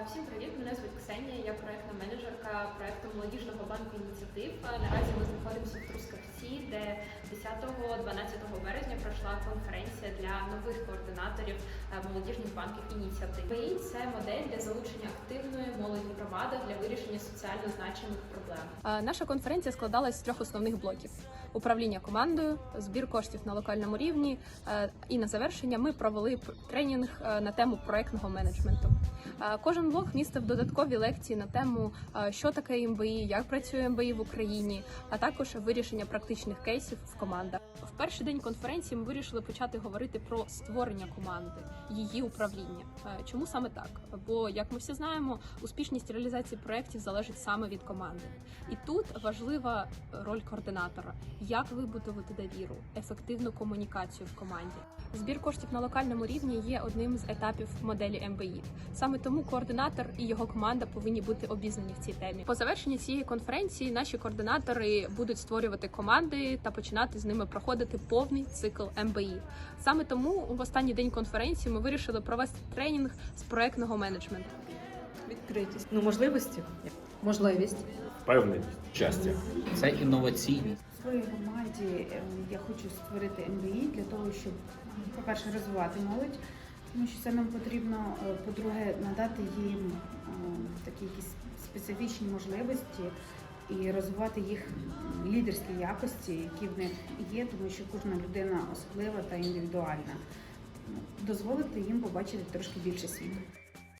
Е, Всім привіт! Мене звуть Ксенія. Я проектна менеджерка проекту молодіжного банку ініціатив. Е, Наразі ми знаходимося в Трускавці, де 10-12 березня пройшла конференція для нових координаторів е, молодіжних банків ініціатив. МБІ – це модель для залучення активної молоді в громадах для вирішення соціально значимих проблем. Наша конференція складалась з трьох основних блоків: управління командою, збір коштів на локальному рівні. е, І на завершення ми провели тренінг е, на тему проектного менеджменту. Е, Кожен блок містив додаткові лекції на тему, що таке МБІ, як працює МБІ в Україні, а також вирішення практичних кейсів в командах. В перший день конференції ми вирішили почати говорити про створення команди, її управління. Чому саме так? Бо, як ми всі знаємо, успішність реалізації проєктів залежить саме від команди. І тут важлива роль координатора: як вибудувати довіру, ефективну комунікацію в команді. Збір коштів на локальному рівні є одним з етапів моделі МБІ. Саме тому координатор і його команда повинні бути обізнані в цій темі. По завершенні цієї конференції наші координатори будуть створювати команди та починати з ними проходити повний цикл МБІ. Саме тому в останній день конференції ми вирішили провести тренінг з проектного менеджменту. Відкритість. Ну, можливості. можливість. Впевненість, щастя. Це інноваційність. В своїй команді е, я хочу створити МБІ для того, щоб, по-перше, розвивати молодь, тому що це нам потрібно. е, По-друге, надати їм е, такі якісь специфічні можливості і розвивати їх лідерські якості, які в них є, тому що кожна людина особлива та індивідуальна. Дозволити їм побачити трошки більше світу.